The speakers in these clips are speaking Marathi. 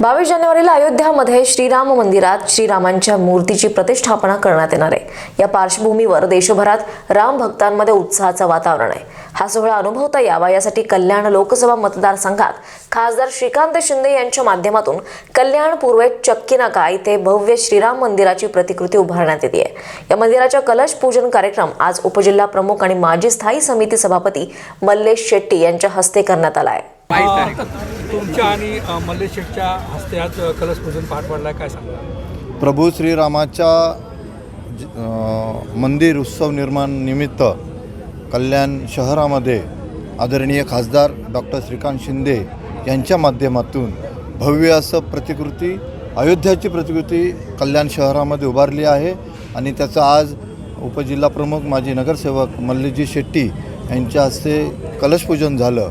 बावीस जानेवारीला अयोध्यामध्ये श्रीराम मंदिरात श्रीरामांच्या मूर्तीची प्रतिष्ठापना करण्यात येणार आहे. या पार्श्वभूमीवर देशभरात राम भक्तांमध्ये उत्साहाचं वातावरण आहे. हा सोहळा अनुभवता यावा यासाठी कल्याण लोकसभा मतदारसंघात खासदार श्रीकांत शिंदे यांच्या माध्यमातून कल्याण पूर्वेत चक्की नाका इथे भव्य श्रीराम मंदिराची प्रतिकृती उभारण्यात येते. आहे या मंदिराच्या कलश पूजन कार्यक्रम आज उपजिल्हा प्रमुख आणि माजी स्थायी समिती सभापती मल्लेश शेट्टी यांच्या हस्ते करण्यात आला आहे. तुमच्या आणि अ, मल्लेश शेठच्या हस्ते आज अ, कलश पूजन पार पडलाय काय सांगा प्रभू श्रीरामाच्या मंदिर उत्सव निर्माण निमित्त कल्याण शहरामध्ये आदरणीय खासदार डॉक्टर श्रीकांत शिंदे यांच्या माध्यमातून भव्य असं प्रतिकृती अयोध्याची प्रतिकृती कल्याण शहरामध्ये उभारली आहे. आणि त्याचं आज उपजिल्हा प्रमुख माजी नगरसेवक मल्लीजी शेट्टी यांच्या हस्ते कलशपूजन झालं.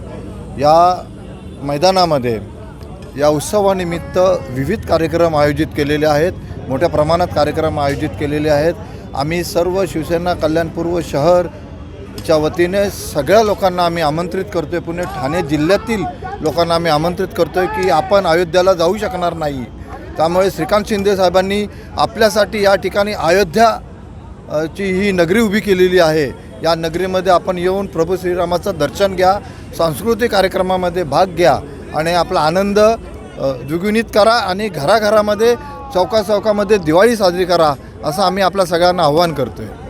या मैदानामध्ये या उत्सवानिमित्त विविध कार्यक्रम आयोजित केलेले आहेत. मोठ्या प्रमाणात कार्यक्रम आयोजित केलेले आहेत. आम्ही सर्व शिवसेना कल्याणपूर्व शहरच्या वतीने सगळ्या लोकांना आम्ही आमंत्रित करतो आहे पुणे ठाणे जिल्ह्यातील लोकांना आम्ही आमंत्रित करतो आहे की आपण अयोध्याला जाऊ शकणार नाही. त्यामुळे श्रीकांत शिंदे साहेबांनी आपल्यासाठी या ठिकाणी अयोध्या ची ही नगरी उभी केलेली आहे. या नगरीमध्ये आपण येऊन प्रभू श्रीरामाचं दर्शन घ्या. सांस्कृतिक कार्यक्रमामध्ये भाग घ्या आणि आपला आनंद द्विगुणित करा आणि घराघरामध्ये चौका चौकामध्ये दिवाळी साजरी करा असं आम्ही आपल्या सगळ्यांना आव्हान करतो आहे